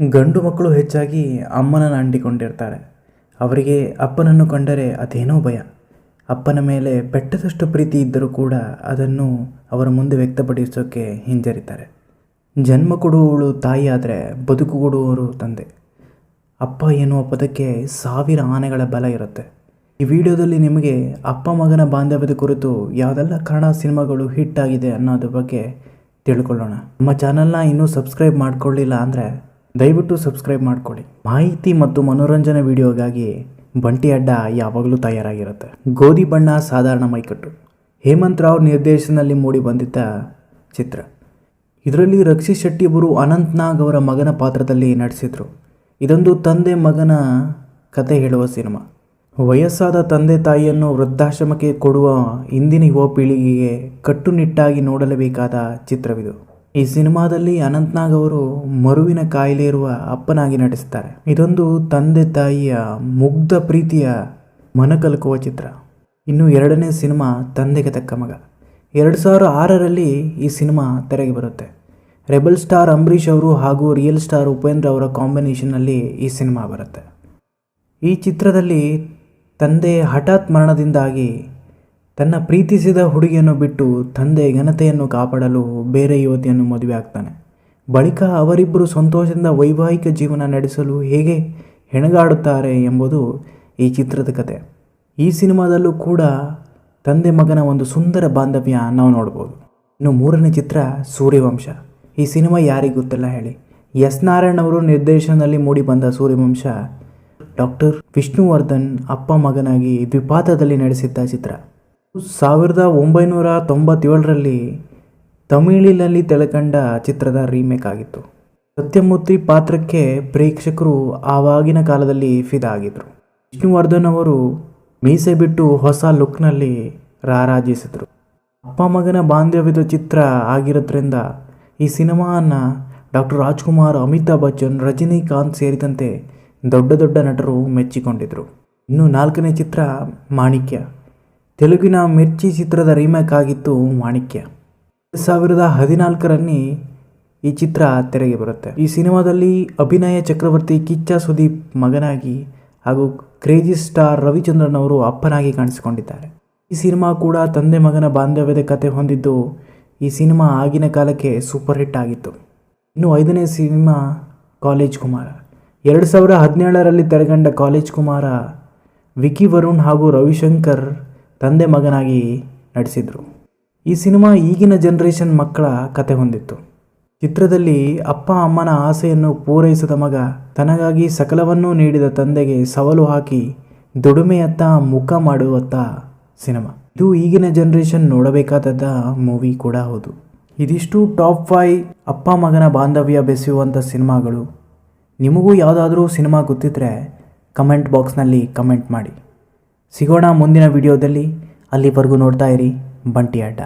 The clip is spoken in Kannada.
ಗಂಡು ಮಕ್ಕಳು ಹೆಚ್ಚಾಗಿ ಅಮ್ಮನನ್ನು ಅಂಟಿಕೊಂಡಿರ್ತಾರೆ. ಅವರಿಗೆ ಅಪ್ಪನನ್ನು ಕಂಡರೆ ಅದೇನೋ ಭಯ. ಅಪ್ಪನ ಮೇಲೆ ಬೆಟ್ಟದಷ್ಟು ಪ್ರೀತಿ ಇದ್ದರೂ ಕೂಡ ಅದನ್ನು ಅವರ ಮುಂದೆ ವ್ಯಕ್ತಪಡಿಸೋಕ್ಕೆ ಹಿಂಜರಿತಾರೆ. ಜನ್ಮ ಕೊಡುವವಳು ತಾಯಿ ಆದರೆ ಬದುಕು ಕೊಡುವವರು ತಂದೆ. ಅಪ್ಪ ಎನ್ನುವ ಪದಕ್ಕೆ ಸಾವಿರ ಆನೆಗಳ ಬಲ ಇರುತ್ತೆ. ಈ ವಿಡಿಯೋದಲ್ಲಿ ನಿಮಗೆ ಅಪ್ಪ ಮಗನ ಬಾಂಧವ್ಯದ ಕುರಿತು ಯಾವುದೆಲ್ಲ ಕನ್ನಡ ಸಿನಿಮಾಗಳು ಹಿಟ್ ಆಗಿದೆ ಅನ್ನೋದ್ರ ಬಗ್ಗೆ ತಿಳ್ಕೊಳ್ಳೋಣ. ನಮ್ಮ ಚಾನಲ್ನ ಇನ್ನೂ ಸಬ್ಸ್ಕ್ರೈಬ್ ಮಾಡ್ಕೊಳ್ಳಿಲ್ಲ ಅಂದರೆ ದಯವಿಟ್ಟು ಸಬ್ಸ್ಕ್ರೈಬ್ ಮಾಡ್ಕೊಳ್ಳಿ. ಮಾಹಿತಿ ಮತ್ತು ಮನೋರಂಜನೆ ವಿಡಿಯೋಗಾಗಿ ಬಂಟಿ ಅಡ್ಡ ಯಾವಾಗಲೂ ತಯಾರಾಗಿರುತ್ತೆ. ಗೋಧಿ ಬಣ್ಣ ಸಾಧಾರಣ ಮೈಕಟ್ಟು. ಹೇಮಂತ್ ರಾವ್ ನಿರ್ದೇಶನದಲ್ಲಿ ಮೂಡಿ ಬಂದಿದ್ದ ಚಿತ್ರ. ಇದರಲ್ಲಿ ರಕ್ಷಿತ್ ಶೆಟ್ಟಿ ಅವರು ಅನಂತ್ ನಾಗ್ ಅವರ ಮಗನ ಪಾತ್ರದಲ್ಲಿ ನಟಿಸಿದರು. ಇದೊಂದು ತಂದೆ ಮಗನ ಕತೆ ಹೇಳುವ ಸಿನಿಮಾ. ವಯಸ್ಸಾದ ತಂದೆ ತಾಯಿಯನ್ನು ವೃದ್ಧಾಶ್ರಮಕ್ಕೆ ಕೊಡುವ ಇಂದಿನ ಯುವ ಪೀಳಿಗೆಗೆ ಕಟ್ಟುನಿಟ್ಟಾಗಿ ನೋಡಲೇಬೇಕಾದ ಚಿತ್ರವಿದು. ಈ ಸಿನಿಮಾದಲ್ಲಿ ಅನಂತ್ನಾಗ್ ಅವರು ಮರುವಿನ ಕಾಯಿಲೆ ಇರುವ ಅಪ್ಪನಾಗಿ ನಟಿಸ್ತಾರೆ. ಇದೊಂದು ತಂದೆ ತಾಯಿಯ ಮುಗ್ಧ ಪ್ರೀತಿಯ ಮನಕಲಕುವ ಚಿತ್ರ. ಇನ್ನು ಎರಡನೇ ಸಿನಿಮಾ ತಂದೆಗೆ ತಕ್ಕ ಮಗ. ಎರಡು ಸಾವಿರ ಆರರಲ್ಲಿ ಈ ಸಿನಿಮಾ ತೆರೆಗೆ ಬರುತ್ತೆ. ರೆಬಲ್ ಸ್ಟಾರ್ ಅಂಬರೀಷ್ ಅವರು ಹಾಗೂ ರಿಯಲ್ ಸ್ಟಾರ್ ಉಪೇಂದ್ರ ಅವರ ಕಾಂಬಿನೇಷನ್ನಲ್ಲಿ ಈ ಸಿನಿಮಾ ಬರುತ್ತೆ. ಈ ಚಿತ್ರದಲ್ಲಿ ತಂದೆ ಹಠಾತ್ ಮರಣದಿಂದಾಗಿ ತನ್ನ ಪ್ರೀತಿಸಿದ ಹುಡುಗಿಯನ್ನು ಬಿಟ್ಟು ತಂದೆ ಘನತೆಯನ್ನು ಕಾಪಾಡಲು ಬೇರೆ ಯುವತಿಯನ್ನು ಮದುವೆ ಆಗ್ತಾನೆ. ಬಳಿಕ ಅವರಿಬ್ಬರು ಸಂತೋಷದಿಂದ ವೈವಾಹಿಕ ಜೀವನ ನಡೆಸಲು ಹೇಗೆ ಹೆಣಗಾಡುತ್ತಾರೆ ಎಂಬುದು ಈ ಚಿತ್ರದ ಕತೆ. ಈ ಸಿನಿಮಾದಲ್ಲೂ ಕೂಡ ತಂದೆ ಮಗನ ಒಂದು ಸುಂದರ ಬಾಂಧವ್ಯ ನಾವು ನೋಡ್ಬೋದು. ಇನ್ನು ಮೂರನೇ ಚಿತ್ರ ಸೂರ್ಯವಂಶ. ಈ ಸಿನಿಮಾ ಯಾರಿಗೆ ಗೊತ್ತಿಲ್ಲ ಹೇಳಿ. ಎಸ್ ನಾರಾಯಣ್ ಅವರು ನಿರ್ದೇಶನದಲ್ಲಿ ಮೂಡಿ ಬಂದ ಸೂರ್ಯವಂಶ ಡಾಕ್ಟರ್ ವಿಷ್ಣುವರ್ಧನ್ ಅಪ್ಪ ಮಗನಾಗಿ ದ್ವಿಪಾತದಲ್ಲಿ ನಡೆಸಿದ್ದ ಚಿತ್ರ. ಸಾವಿರದ ಒಂಬೈನೂರ ತೊಂಬತ್ತೇಳರಲ್ಲಿ ತಮಿಳಿನಲ್ಲಿ ತೆಳಕಂಡ ಚಿತ್ರದ ರೀಮೇಕ್ ಆಗಿತ್ತು. ಸತ್ಯಮೂರ್ತಿ ಪಾತ್ರಕ್ಕೆ ಪ್ರೇಕ್ಷಕರು ಆವಾಗಿನ ಕಾಲದಲ್ಲಿ ಫಿದಾ ಆಗಿದ್ದರು ವಿಷ್ಣುವರ್ಧನ್ ಅವರು ಮೀಸೆ ಬಿಟ್ಟು ಹೊಸ ಲುಕ್ನಲ್ಲಿ ರಾರಾಜಿಸಿದರು. ಅಪ್ಪ ಮಗನ ಬಾಂಧವ್ಯದ ಚಿತ್ರ ಆಗಿರೋದ್ರಿಂದ ಈ ಸಿನಿಮಾವನ್ನು ಡಾಕ್ಟರ್ ರಾಜ್ಕುಮಾರ್, ಅಮಿತಾಬ್ ಬಚ್ಚನ್, ರಜನಿಕಾಂತ್ ಸೇರಿದಂತೆ ದೊಡ್ಡ ದೊಡ್ಡ ನಟರು ಮೆಚ್ಚಿಕೊಂಡಿದ್ದರು ಇನ್ನು ನಾಲ್ಕನೇ ಚಿತ್ರ ಮಾಣಿಕ್ಯ. ತೆಲುಗಿನ ಮಿರ್ಚಿ ಚಿತ್ರದ ರೀಮೇಕ್ ಆಗಿತ್ತು ಮಾಣಿಕ್ಯ. ಎರಡು ಸಾವಿರದ ಹದಿನಾಲ್ಕರಲ್ಲಿ ಈ ಚಿತ್ರ ತೆರೆಗೆ ಬರುತ್ತೆ. ಈ ಸಿನಿಮಾದಲ್ಲಿ ಅಭಿನಯ ಚಕ್ರವರ್ತಿ ಕಿಚ್ಚ ಸುದೀಪ್ ಮಗನಾಗಿ ಹಾಗೂ ಕ್ರೇಜಿ ಸ್ಟಾರ್ ರವಿಚಂದ್ರನ್ ಅವರು ಅಪ್ಪನಾಗಿ ಕಾಣಿಸಿಕೊಂಡಿದ್ದಾರೆ. ಈ ಸಿನಿಮಾ ಕೂಡ ತಂದೆ ಮಗನ ಬಾಂಧವ್ಯದ ಕತೆ ಹೊಂದಿದ್ದು ಈ ಸಿನಿಮಾ ಆಗಿನ ಕಾಲಕ್ಕೆ ಸೂಪರ್ ಹಿಟ್ ಆಗಿತ್ತು. ಇನ್ನು ಐದನೇ ಸಿನಿಮಾ ಕಾಲೇಜ್ ಕುಮಾರ. ಎರಡು ಸಾವಿರ ಹದಿನೇಳರಲ್ಲಿ ತೆರೆಗಂಡ ಕಾಲೇಜ್ ಕುಮಾರ ವಿಕಿ ವರುಣ್ ಹಾಗೂ ರವಿಶಂಕರ್ ತಂದೆ ಮಗನಾಗಿ ನಟಿಸಿದರು. ಈ ಸಿನಿಮಾ ಈಗಿನ ಜನ್ರೇಷನ್ ಮಕ್ಕಳ ಕತೆ ಹೊಂದಿತ್ತು. ಚಿತ್ರದಲ್ಲಿ ಅಪ್ಪ ಅಮ್ಮನ ಆಸೆಯನ್ನು ಪೂರೈಸದ ಮಗ ತನಗಾಗಿ ಸಕಲವನ್ನೂ ನೀಡಿದ ತಂದೆಗೆ ಸವಾಲು ಹಾಕಿ ದುಡಿಮೆಯತ್ತ ಮುಖ ಮಾಡುವತ್ತ ಸಿನಿಮಾ. ಇದು ಈಗಿನ ಜನ್ರೇಷನ್ ನೋಡಬೇಕಾದದ್ದ ಮೂವಿ ಕೂಡ ಹೌದು. ಇದಿಷ್ಟು ಟಾಪ್ ಫೈ ಅಪ್ಪ ಮಗನ ಬಾಂಧವ್ಯ ಬೆಸೆಯುವಂಥ ಸಿನಿಮಾಗಳು. ನಿಮಗೂ ಯಾವುದಾದ್ರೂ ಸಿನಿಮಾ ಗೊತ್ತಿದ್ರೆ ಕಮೆಂಟ್ ಬಾಕ್ಸ್ನಲ್ಲಿ ಕಮೆಂಟ್ ಮಾಡಿ. ಸಿಗೋಣ ಮುಂದಿನ ವಿಡಿಯೋದಲ್ಲಿ. ಅಲ್ಲಿವರೆಗೂ ನೋಡ್ತಾ ಇರಿ ಬಂಟಿ ಅಡ್ಡ